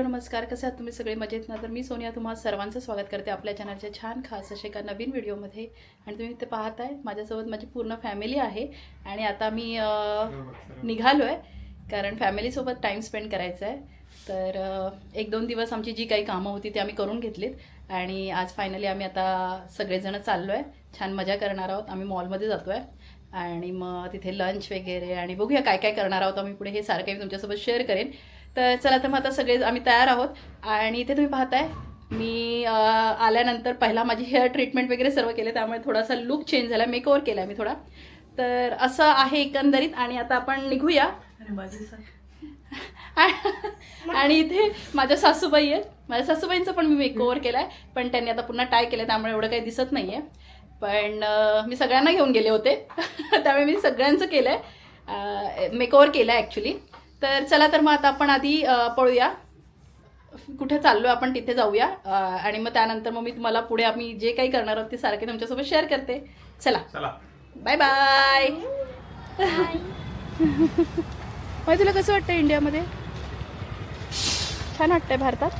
Hello नमस्कार. कसे आहात तुम्ही? सगळे मजेत ना? तर मी सोनिया तुम्हाला सर्वांचं स्वागत करते आपल्या चॅनलच्या छान खास असे एका नवीन व्हिडिओमध्ये आणि तुम्ही ते पाहताय माझ्यासोबत माझी पूर्ण फॅमिली आहे. आणि आता मी निघालो आहे कारण फॅमिलीसोबत टाईम स्पेंड करायचा आहे तर एक दोन दिवस आमची जी काही कामं होती ती आम्ही करून घेतलीत. आणि आज फायनली आम्ही आता सगळेजण चाललो आहे छान मजा करणार आहोत. आम्ही मॉलमध्ये जातो आहे आणि मग तिथे लंच वगैरे आणि बघूया काय काय करणार आहोत. आम्ही पुढे हे सारखं मी तुमच्यासोबत शेअर करेन. तर चला तर मग आता सगळे आम्ही तयार आहोत. आणि इथे तुम्ही पाहताय मी आल्यानंतर पहिला माझी हेअर ट्रीटमेंट वगैरे सर्व केले त्यामुळे थोडासा लुक चेंज झाला. मेकओव्हर केला मी थोडा. तर असं आहे एकंदरीत. आणि आता आपण निघूया. आणि इथे माझ्या सासूबाई आहेत. माझ्या सासूबाईंचं पण मी मेकओव्हर केलं आहे पण त्यांनी आता पुन्हा टाय केलं त्यामुळे एवढं काही दिसत नाही आहे पण मी सगळ्यांना घेऊन गेले होते. त्यामुळे मी सगळ्यांचं केलं आहे मेकओव्हर केलं आहे ॲक्च्युली तर चला तर मग आता आपण आधी पळूया. कुठे चाललो आपण तिथे जाऊया. आणि मग त्यानंतर मग मी तुम्हाला पुढे आम्ही जे काही करणार आहोत ते सारखे तुमच्यासोबत शेअर करते. चला. चला. बाय बाय मग तुला कसं वाटतं इंडियामध्ये? छान वाटतंय भारतात.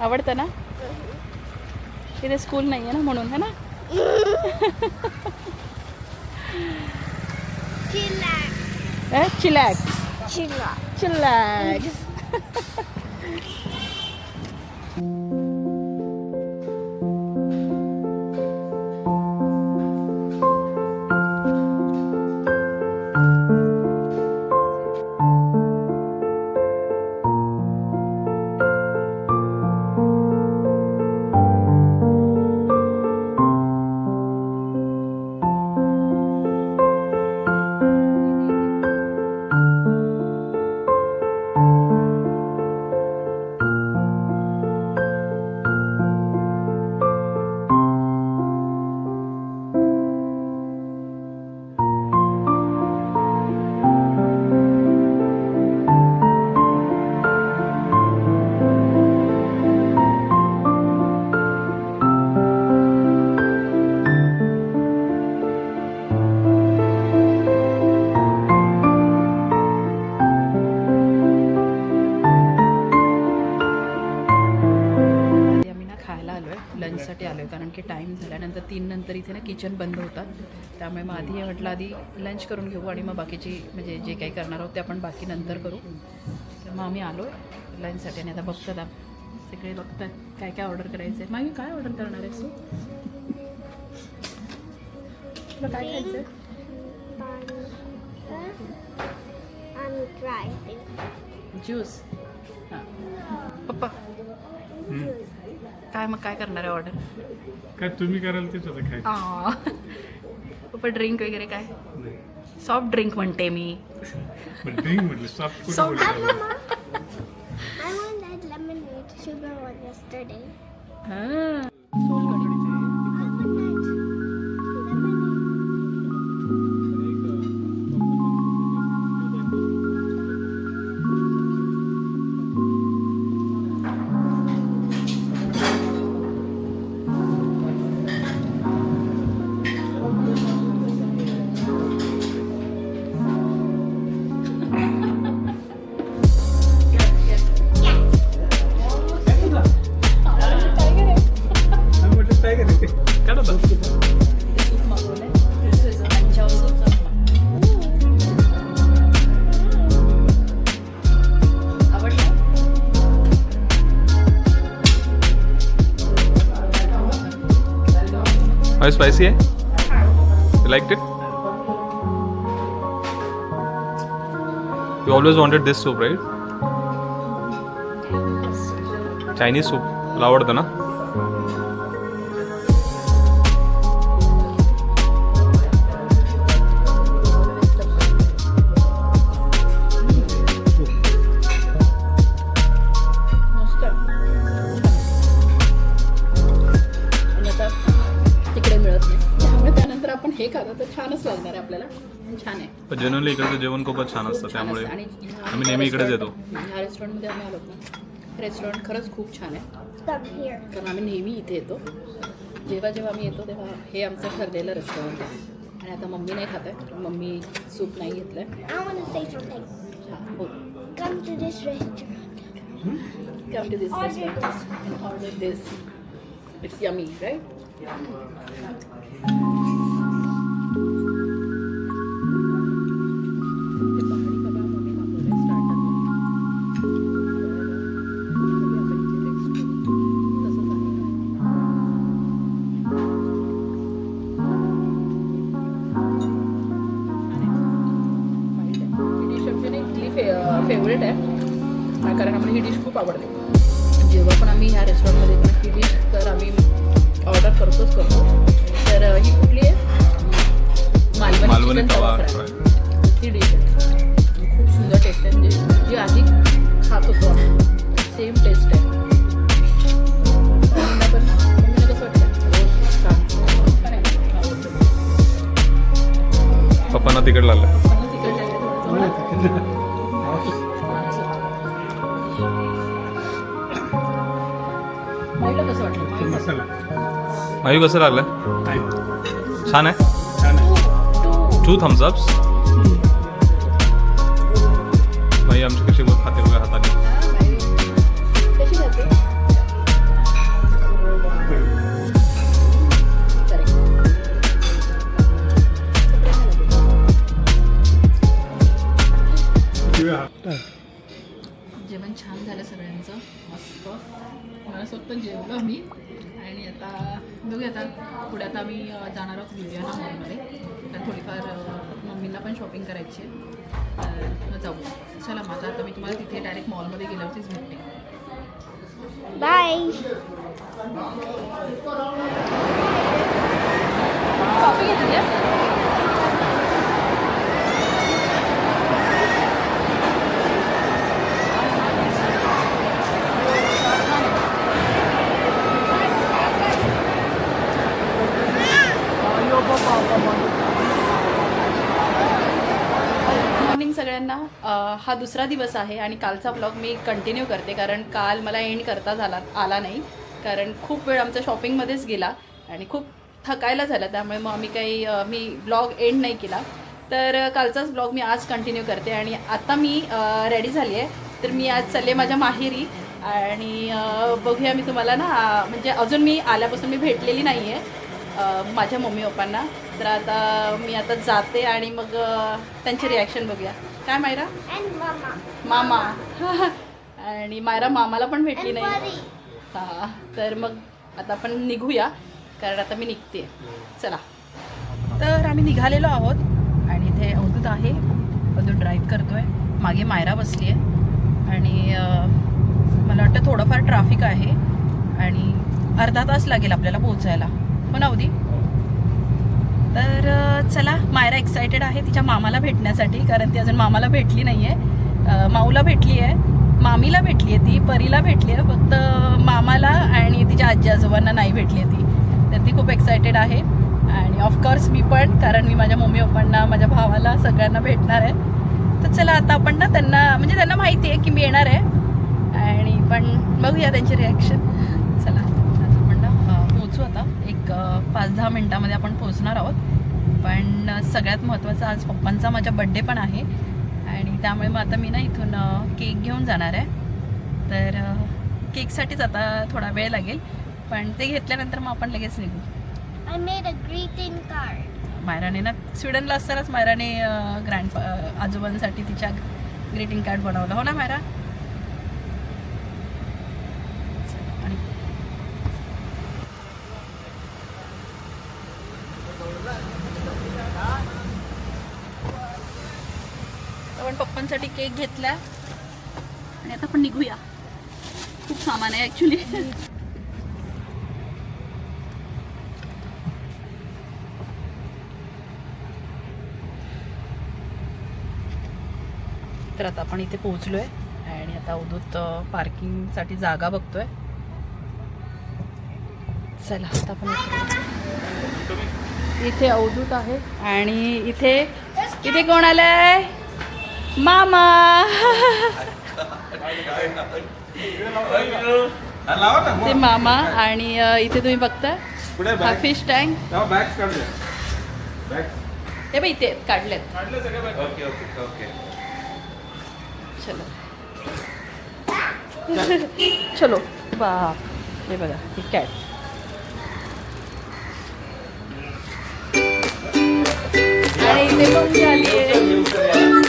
आवडतं ना? तिथे स्कूल नाही आहे ना म्हणून है ना. Chillax Chillax. चिलॅक्स किचन बंद होतात. त्यामुळे मग आधी म्हटलं आधी लंच करून घेऊ आणि मग बाकीची म्हणजे जे काही करणार आहोत ते आपण बाकी नंतर करू. तर मग आम्ही आलो आहे लंचसाठी आणि आता बघतात आप सगळे बघतात काय काय ऑर्डर करायचं आहे मग काय ऑर्डर करणार आहेस तू? तुला काय खायचं आहे. ज्यूस हां. पप्पा. काय मग काय करणार आहे ऑर्डर काय तुम्ही कराल तेच आता खायचं. पप्पा ड्रिंक वगैरे काय? सॉफ्ट ड्रिंक म्हणते मी. पण ड्रिंक म्हटलं सॉफ्ट कुठे Soft. बोलतो I wanted lemonade sugar one yesterday. हां How spicy है? You liked it? You always wanted this soup, right? Chinese soup. तुला आवडतं ना छानच लागणार आहे आपल्याला. छान आहे. पण जनरली इकडचं जेवण खूपच छान असतं छान त्यामुळे असतं. आणि ह्या आम्ही नेहमी इकडेच येतो. रेस्टॉरंट- ह्या रेस्टॉरंटमध्ये आम्ही आलो ना रेस्टॉरंट खरंच खूप छान आहे. Come here. कारण आम्ही नेहमी इथे येतो. जेव्हा जेव्हा आम्ही येतो तेव्हा हे आमचं ठरलेलं रेस्टॉरंट आहे. आणि आता मम्मी नाही खात आहे. मम्मी सूप नाही घेतलं आहे I want to say something. हां बोल. Come to this restaurant. Come to this restaurant. and order this. It's yummy, right? ते मसाला मायू कसं लागलं छान आहे? टू थम्स अप्स माई आमची कशी आणि आता बघूया आता पुढे आता आम्ही जाणार आहोत विडियाना मॉलमध्ये तर थोडीफार अ, मम्मीला पण शॉपिंग करायची आहे. तर जाऊ. चला मग आता मी तुम्हाला तिथे डायरेक्ट मॉलमध्ये गेल्यावरतीच भेटते. Bye. कॉफी घेतली आहे मॉर्निंग सगळ्यांना हा दुसरा दिवस आहे आणि कालचा ब्लॉग मी कंटिन्यू करते कारण काल मला एंड करता झाला आला नाही. कारण खूप वेळ आमचा शॉपिंगमध्येच गेला आणि खूप थकायला झाला. त्यामुळे मग आम्ही काही मी ब्लॉग एंड नाही केला. तर कालचाच ब्लॉग मी आज कंटिन्यू करते आणि आता मी रेडी झाली आहे. तर मी आज चालले माझ्या माहेरी आणि बघूया मी तुम्हाला ना म्हणजे अजून मी आल्यापासून मी भेटलेली नाही आहे माझ्या मम्मी पप्पांना. तर आता मी आता जाते आणि मग त्यांची रिॲक्शन बघूया. काय मायरा. मामा. आणि मायरा मामाला पण भेटली नाही. हां तर मग आता आपण निघूया कारण आता मी निघते चला. तर आम्ही निघालेलो आहोत आणि इथे अवधूत आहे. अवधूत ड्राईव्ह करतोय. मागे मायरा बसली आहे आणि मला वाटतं थोडंफार ट्रॅफिक आहे. आणि अर्धा तास लागेल आपल्याला पोहोचायला. हो ना उदी? तर चला मायरा एक्सायटेड आहे तिच्या मामाला भेटण्यासाठी कारण ती अजून मामाला भेटली नाही आहे माऊला भेटली आहे मामीला भेटली आहे ती परीला भेटली आहे फक्त मामाला आणि तिच्या आजी आजोबांना नाही भेटली आहे ती. तर ती खूप एक्सायटेड आहे. आणि ऑफकोर्स मी पण कारण मी माझ्या मम्मी पप्पांना माझ्या भावाला सगळ्यांना भेटणार आहे. तर चला आता आपण ना त्यांना म्हणजे त्यांना माहिती आहे की मी येणार आहे. आणि पण बघूया त्यांची रिॲक्शन चला आता आपण ना अ, पोहोचू आता. एक पाच दहा मिनटामध्ये आपण पोहोचणार आहोत. पण सगळ्यात महत्त्वाचं आज पप्पांचा माझा बड्डे पण आहे. आणि त्यामुळे मग आता मी ना इथून केक घेऊन जाणार आहे. तर केकसाठीच आता थोडा वेळ लागेल. पण ते घेतल्यानंतर मग आपण लगेच निघू. मायराने ना स्वीडनला असतानाच मायराने ग्रँड आजोबांसाठी तिच्या ग्रीटिंग कार्ड बनवलं. हो ना मायरा आणि आपण पप्पांसाठी केक घेतला. आणि आता आपण निघूया. खूप सामान आहे ॲक्च्युली तर आता आपण इथे पोहोचलोय आणि आता अवधूत पार्किंगसाठी जागा बघतोय. चला आता आपण इथे- इथे अवधूत आहे आणि इथे इथे कोण आलंय? मामा. ते मामा आणि इथे तुम्ही बघता हा फिश टँक हे बघ इथे काढलेत. काढले सगळे बॅग ओके ओके ओके. चलो. चलो. बाप. हे बघा ही कॅट आणि इथे मम्मी आली आहे.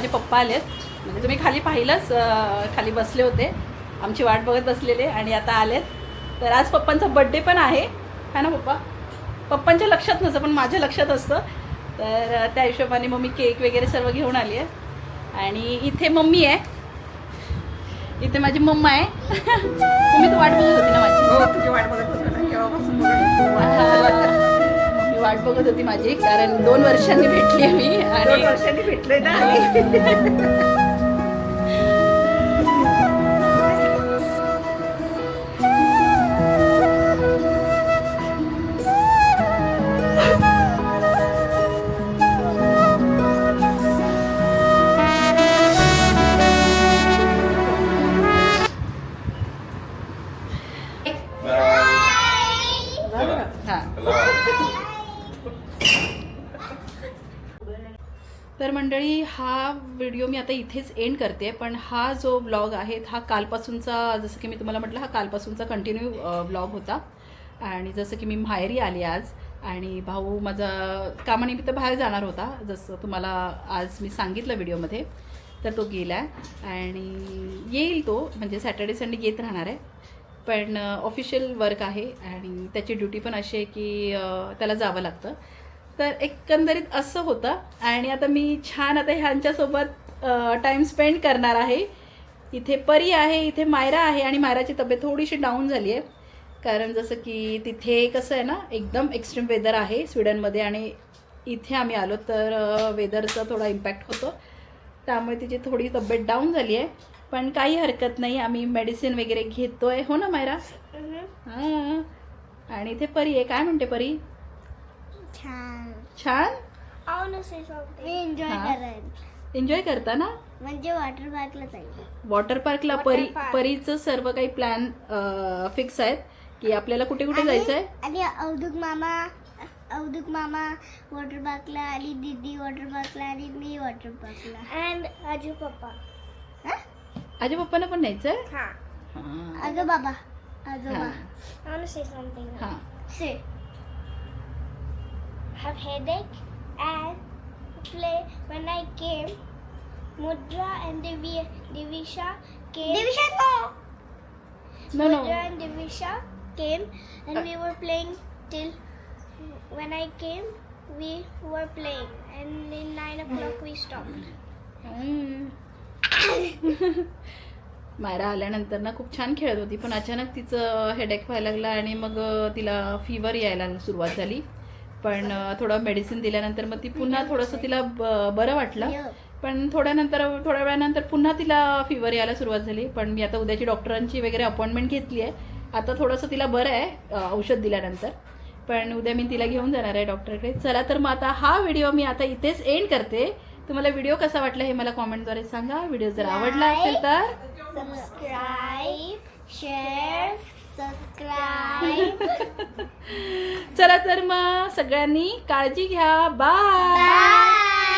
माझे पप्पा आलेत. म्हणजे तुम्ही खाली पाहिलंच खाली बसले होते. आमची वाट बघत बसलेले आणि आता आलेत. तर आज पप्पांचा बड्डे पण आहे. है ना पप्पा? पप्पांच्या लक्षात नसतं पण माझ्या लक्षात असतं. तर त्या हिशोबाने मग मी केक वगैरे सर्व घेऊन आली आहे. आणि इथे मम्मी आहे. इथे माझी मम्मा आहे. तुम्ही तर वाट बघत होती ना माझी. हो तुझी वाट बघत होतो वाट बघत होती माझी कारण दोन वर्षांनी भेटली मी दोन आणि वर्षांनी भेटलोय ना? एंड करते. पण हा जो ब्लॉग आहे हा कालपासूनचा जसं की मी तुम्हाला म्हटलं हा कालपासूनचा कंटिन्यू ब्लॉग होता. आणि जसं की मी माहेरी आली आज. आणि भाऊ माझा कामानिमित्त बाहेर जाणार होता जसं तुम्हाला आज मी सांगितलं व्हिडिओमध्ये. तर तो गेला आणि येईल तो म्हणजे सॅटर्डे संडे येत राहणार आहे. पण ऑफिशियल वर्क आहे. आणि त्याची ड्युटी पण अशी आहे की त्याला जावं लागतं. तर एकंदरीत असं होतं. आणि आता मी छान आता ह्यांच्यासोबत टाईम स्पेंड करणार आहे. इथे परी आहे इथे मायरा आहे आणि मायराची तब्येत थोडीशी डाऊन झाली आहे कारण जसं की तिथे कसं आहे ना एकदम एक्स्ट्रीम वेदर आहे स्वीडनमध्ये आणि इथे आम्ही आलो तर वेदरचा थोडा इम्पॅक्ट होतो. त्यामुळे तिची थोडी तब्येत डाऊन झाली आहे पण काही हरकत नाही आम्ही मेडिसिन वगैरे घेतोय. हो ना मायरा? हां. आणि इथे परी आहे. काय म्हणते परी? छान. छान? एन्जॉय एन्जॉय करता ना म्हणजे वॉटर पार्कला जाईल. वॉटर पार्कला परी park. परीचं सर्व काही प्लॅन फिक्स आहेत. की आपल्याला कुठे कुठे जायचं आहे आणि अवधूक मामा अवधूक मामा वॉटर पार्कला आणि दीदी वॉटर पार्कला आणि मी वॉटर पार्कला अँड आजू पप्पा. आजी पप्पांना पण न्यायचं आहे हा. हां. आजो बाबा. आजोबा हां. हां. Say. Have headache and play when I came. Mudra and Divi, Divisha came. Divisha no. No no Mudra and Divisha came and we were playing till when I came we were playing and in nine o'clock we stopped. Myra आल्यानंतर ना खूप छान खेळत होती पण अचानक तिचं headache व्हायला लागला आणि मग तिला फिवर यायला सुरुवात झाली पण थोडं मेडिसिन दिल्यानंतर मग ती पुन्हा थोडंसं तिला बरं वाटलं. पण थोड्यानंतर थोड्या वेळानंतर पुन्हा तिला फिवर यायला सुरुवात झाली. पण मी आता उद्याची डॉक्टरांची वगैरे अपॉइंटमेंट घेतली आहे आता थोडंसं तिला बरं आहे औषध दिल्यानंतर. पण उद्या मी तिला घेऊन जाणार आहे डॉक्टरकडे चला तर मग आता हा व्हिडिओ मी आता इथेच एंड करते. तुम्हाला व्हिडिओ कसा वाटला हे मला कॉमेंटद्वारे सांगा. व्हिडिओ जर आवडला असेल तर share, subscribe. चला तर मग सगळ्यांनी काळजी घ्या. बाय.